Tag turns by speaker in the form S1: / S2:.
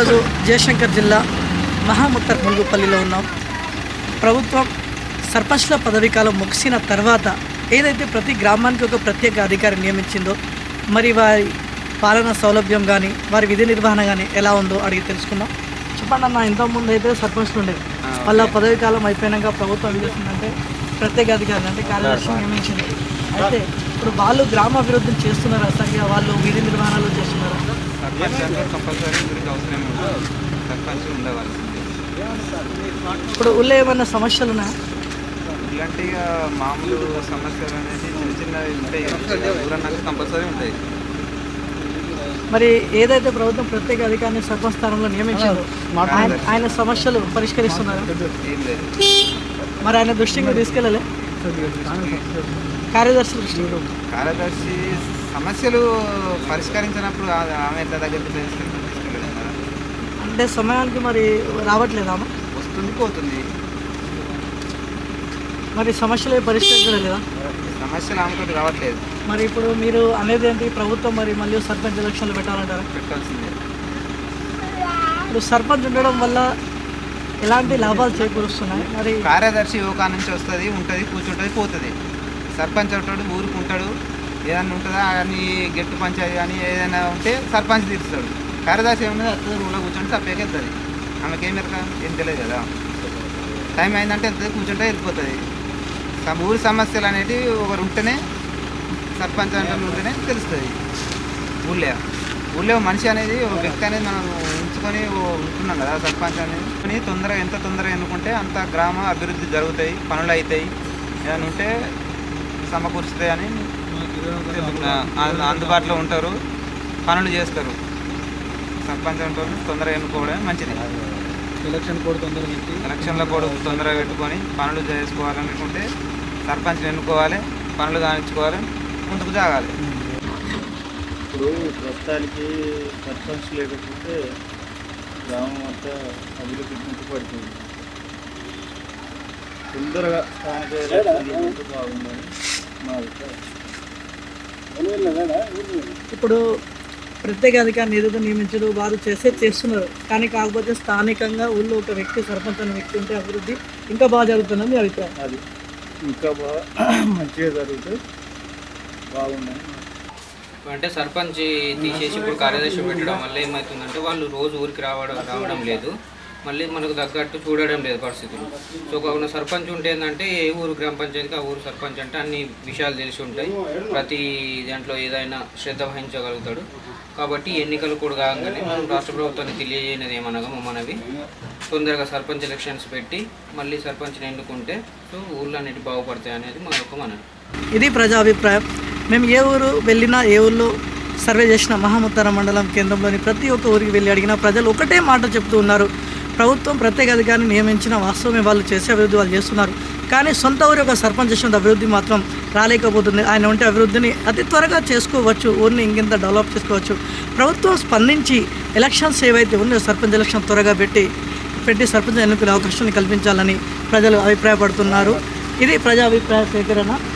S1: ఈరోజు జయశంకర్ జిల్లా మహాముత్తర్ ములుగుపల్లిలో ఉన్నాం. ప్రభుత్వం సర్పంచ్ల పదవీ కాలం ముగిసిన తర్వాత ఏదైతే ప్రతి గ్రామానికి ఒక ప్రత్యేక అధికారి నియమించిందో మరి వారి పాలన సౌలభ్యం కానీ వారి విధి నిర్వహణ కానీ ఎలా ఉందో అడిగి తెలుసుకుందాం. చెప్పండి అన్న ఇంతకుముందు అయితే సర్పంచ్లు ఉండేది వాళ్ళ పదవీ కాలం అయిపోయినాక ప్రభుత్వం ఏం చేస్తుందంటే ప్రత్యేక అధికారులు అంటే కార్యదర్శి. నియమించింది. అయితే ఇప్పుడు వాళ్ళు గ్రామ అభివృద్ధిని చేస్తున్నారా సరిగా వాళ్ళు విధి నిర్వహణలు చేస్తున్నారా.
S2: సర్పంచ్ అంటే కంపల్సరీ గురికి అవసరం ఉంటుంది సర్పంచ్ ఉండవలసింది
S1: ఇప్పుడు ఊళ్ళో ఏమైనా సమస్యలు ఉన్నాయా?
S2: ఇలాంటి ఇక మామూలు సమస్యలు అనేది చిన్న చిన్నవి ఉంటాయి. ఊరన్నాక కంపల్సరీ ఉంటాయి.
S1: మరి ఏదైతే ప్రభుత్వం ప్రత్యేక అధికారిని సర్పంచ్ స్థానంలో నియమించారో ఆయన సమస్యలు పరిష్కరిస్తున్నారు? మరి ఆయన దృష్టికి తీసుకెళ్ళలే? కార్యదర్శి
S2: కార్యదర్శి సమస్యలు పరిష్కరించినప్పుడు ఆమె ఎట్లా దగ్గరికి
S1: అంటే సమయానికి మరి రావట్లేదా?
S2: వస్తుంది పోతుంది.
S1: మరి సమస్యలు ఏం పరిష్కరించడం లేదా
S2: సమస్యలు ఆమెతోటి రావట్లేదు.
S1: మరి ఇప్పుడు మీరు అనేది ఏంటి? ప్రభుత్వం మరి మళ్ళీ సర్పంచ్ ఎలక్షన్లు పెట్టాలంటారా?
S2: పెట్టాల్సిందే.
S1: ఇప్పుడు సర్పంచ్ ఉండడం వల్ల ఎలాంటి లాభాలు చేకూరుస్తున్నాయి? మరి
S2: కార్యదర్శి యువకా నుంచి వస్తుంది ఉంటుంది కూర్చుంటుంది పోతుంది. సర్పంచ్ ఉంటాడు ఊరికి ఉంటాడు ఏదన్నా ఉంటుందా? అవన్నీ గెట్టు పంచాయతీ కానీ ఏదైనా ఉంటే సర్పంచ్ తీరుస్తాడు. కార్యదర్శి ఏమున్నది వస్తుంది రూమ్లో కూర్చొని సప్పేకి వెళ్తుంది. ఆమెకి ఏం ఎరక ఏం తెలియదు కదా. టైం అయిందంటే వెళ్తుంది కూర్చుంటే వెళ్ళిపోతుంది. ఊరి సమస్యలు అనేటివి ఒకరు ఉంటేనే సర్పంచ్ అంటే ఉంటేనే తెలుస్తుంది. ఊళ్ళో. ఊళ్ళో మనిషి అనేది ఒక వ్యక్తి అనేది మనం ఉంచుకొని ఓ- ఉంటున్నాం కదా సర్పంచ్ అనేది. తొందరగా ఎంత తొందరగా ఎన్నుకుంటే అంత గ్రామ అభివృద్ధి జరుగుతాయి పనులు అవుతాయి. ఏదైనా ఉంటే సమకూరుస్తాయి అని ఆ- అందుబాటులో ఉంటారు. పనులు చేస్తారు. సర్పంచ్ తొందరగా ఎన్నుకోవడమే మంచిది.
S3: ఎలక్షన్ కోడ్ తొందరగా పెట్టి
S2: ఎలక్షన్ల కూడా తొందరగా పెట్టుకొని పనులు చేసుకోవాలనుకుంటే సర్పంచ్ని ఎన్నుకోవాలి పనులు కానించుకోవాలి ముందుకు జాగాలి.
S3: ఇప్పుడు ప్రస్తుతానికి సర్పంచ్ లేకపోతే గ్రామం అంతా అభివృద్ధి కుంటుపడుతుంది తొందరగా స్థానిక బాగుందని
S1: ఇప్పుడు ప్రత్యేక అధికారిని ఏదో నియమించడం వారు చేసే చేస్తున్నారు. కానీ కాకపోతే స్థానికంగా ఊళ్ళో ఒక వ్యక్తి సర్పంచ్ అనే వ్యక్తి ఉంటే అభివృద్ధి ఇంకా బాగా జరుగుతుందని మీ అభిప్రాయం?
S3: అది ఇంకా బాగా మంచిగా జరుగుతే బాగుందని
S4: అంటే సర్పంచ్ తీసేసి ఇప్పుడు కార్యదర్శి పెట్టడం వల్ల ఏమవుతుందంటే వాళ్ళు రోజు ఊరికి రావడం రావడం లేదు. మళ్ళీ మనకు తగ్గట్టు చూడడం లేదు పరిస్థితులు. సో కావున సర్పంచ్ ఉంటే ఏంటంటే ఏ ఊరు గ్రామ పంచాయతీకి ఆ ఊరు సర్పంచ్ అంటే అన్ని విషయాలు తెలిసి ఉంటాయి. ప్రతి దాంట్లో ఏదైనా శ్రద్ధ వహించగలుగుతాడు. కాబట్టి ఎన్నికలు కూడా కాగానే మనం రాష్ట్ర ప్రభుత్వానికి తెలియజేయనది ఏమనగా మా మనవి తొందరగా సర్పంచ్ ఎలక్షన్స్ పెట్టి మళ్ళీ సర్పంచ్ని ఎన్నుకుంటే సో ఊళ్ళో అన్నిటి బాగుపడతాయి అనేది మా యొక్క మనవి.
S1: ఇది ప్రజా అభిప్రాయం మేము ఏ ఊరు వెళ్ళినా ఏ ఊళ్ళో సర్వే చేసిన మహాముత్తర మండలం కేంద్రంలోని ప్రతి ఒక్క ఊరికి వెళ్ళి అడిగినా ప్రజలు ఒకటే మాట చెప్తూ ఉన్నారు. ప్రభుత్వం ప్రత్యేక అధికారిని నియమించిన వాస్తవమే వాళ్ళు చేసే అభివృద్ధి వాళ్ళు చేస్తున్నారు. కానీ సొంత ఊరి ఒక సర్పంచ్ చేసిన అభివృద్ధి మాత్రం రాలేకపోతుంది. ఆయన ఉంటే అభివృద్ధిని అతి త్వరగా చేసుకోవచ్చు. ఊరిని ఇంకింత డెవలప్ చేసుకోవచ్చు. ప్రభుత్వం స్పందించి ఎలక్షన్స్ ఏవైతే ఉన్నాయో సర్పంచ్ ఎలక్షన్ త్వరగా పెట్టి పెట్టి సర్పంచ్ ఎన్నుకునే అవకాశాన్ని కల్పించాలని ప్రజలు అభిప్రాయపడుతున్నారు. ఇది ప్రజా అభిప్రాయ సేకరణ.